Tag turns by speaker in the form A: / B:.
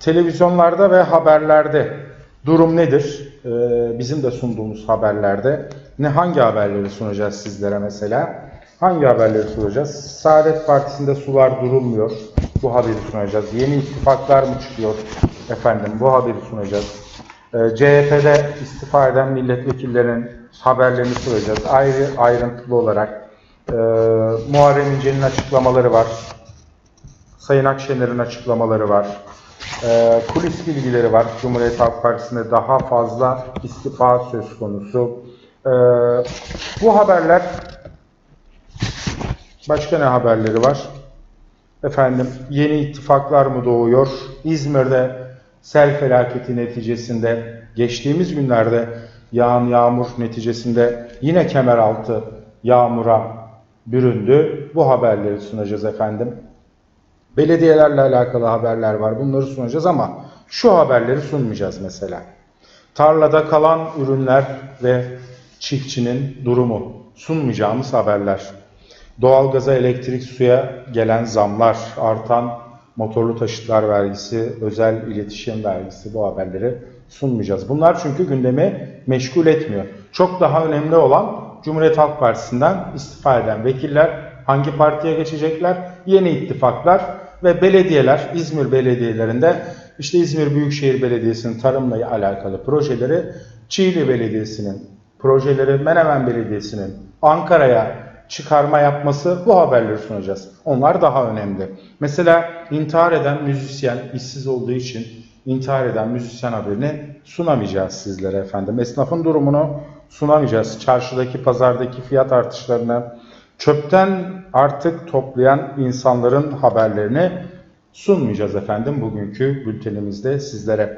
A: Televizyonlarda ve haberlerde durum nedir? Ee, bizim de sunduğumuz haberlerde ne hangi haberleri sunacağız sizlere mesela? Hangi haberleri sunacağız? Saadet Partisi'nde sular durulmuyor. Bu haberi sunacağız. Yeni ittifaklar mı çıkıyor? Efendim bu haberi sunacağız. Ee, CHP'de istifa eden milletvekillerinin haberlerini sunacağız. Ayrı ayrıntılı olarak e, Muharrem İnce'nin açıklamaları var. Sayın Akşener'in açıklamaları var. Ee, kulis bilgileri var. Cumhuriyet Halk Partisi'nde daha fazla istifa söz konusu. Ee, bu haberler başka ne haberleri var? Efendim yeni ittifaklar mı doğuyor? İzmir'de sel felaketi neticesinde geçtiğimiz günlerde yağan yağmur neticesinde yine kemeraltı yağmura büründü. Bu haberleri sunacağız efendim. Belediyelerle alakalı haberler var. Bunları sunacağız ama şu haberleri sunmayacağız mesela. Tarlada kalan ürünler ve çiftçinin durumu sunmayacağımız haberler. Doğalgaza, elektrik, suya gelen zamlar, artan motorlu taşıtlar vergisi, özel iletişim vergisi bu haberleri sunmayacağız. Bunlar çünkü gündemi meşgul etmiyor. Çok daha önemli olan Cumhuriyet Halk Partisi'nden istifa eden vekiller hangi partiye geçecekler? Yeni ittifaklar ve belediyeler, İzmir belediyelerinde işte İzmir Büyükşehir Belediyesi'nin tarımla alakalı projeleri, Çiğli Belediyesi'nin projeleri, Menemen Belediyesi'nin Ankara'ya çıkarma yapması bu haberleri sunacağız. Onlar daha önemli. Mesela intihar eden müzisyen işsiz olduğu için intihar eden müzisyen haberini sunamayacağız sizlere efendim. Esnafın durumunu sunamayacağız. Çarşıdaki, pazardaki fiyat artışlarını, çöpten artık toplayan insanların haberlerini sunmayacağız efendim bugünkü bültenimizde sizlere.